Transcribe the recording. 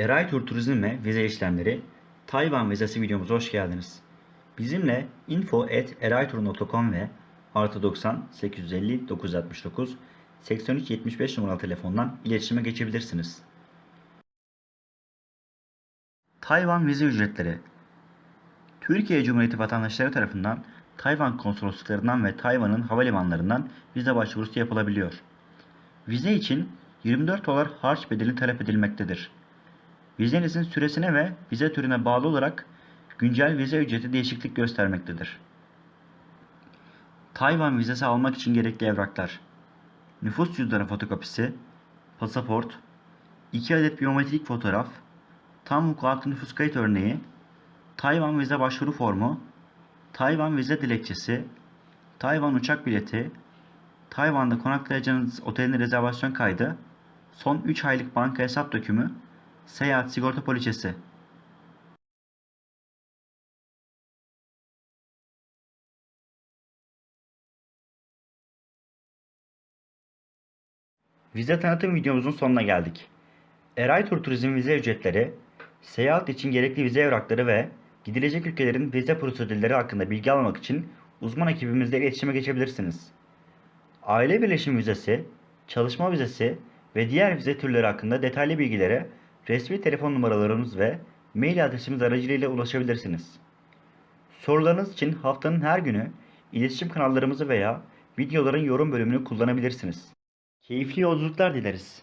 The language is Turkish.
Eray Tur Turizm ve Vize İşlemleri Tayvan vizesi videomuza hoş geldiniz. Bizimle info.eraytur.com ve artı 90 850 969 83 75 numaralı telefondan iletişime geçebilirsiniz. Tayvan vize ücretleri Türkiye Cumhuriyeti vatandaşları tarafından Tayvan konsolosluklarından ve Tayvan'ın havalimanlarından vize başvurusu yapılabiliyor. Vize için 24 dolar harç bedeli talep edilmektedir. Vizenizin süresine ve vize türüne bağlı olarak güncel vize ücreti değişiklik göstermektedir. Tayvan vizesi almak için gerekli evraklar Nüfus cüzdanı fotokopisi Pasaport 2 adet biyometrik fotoğraf Tam vukuatlı nüfus kayıt örneği Tayvan vize başvuru formu Tayvan vize dilekçesi Tayvan uçak bileti Tayvan'da konaklayacağınız otelin rezervasyon kaydı Son 3 aylık banka hesap dökümü Seyahat sigorta poliçesi Vize tanıtım videomuzun sonuna geldik. Eray Tur Turizm vize ücretleri, seyahat için gerekli vize evrakları ve gidilecek ülkelerin vize prosedürleri hakkında bilgi almak için uzman ekibimizle iletişime geçebilirsiniz. Aile birleşim vizesi, çalışma vizesi ve diğer vize türleri hakkında detaylı bilgilere resmi telefon numaralarımız ve mail adresimiz aracılığıyla ulaşabilirsiniz. Sorularınız için haftanın her günü iletişim kanallarımızı veya videoların yorum bölümünü kullanabilirsiniz. Keyifli yolculuklar dileriz.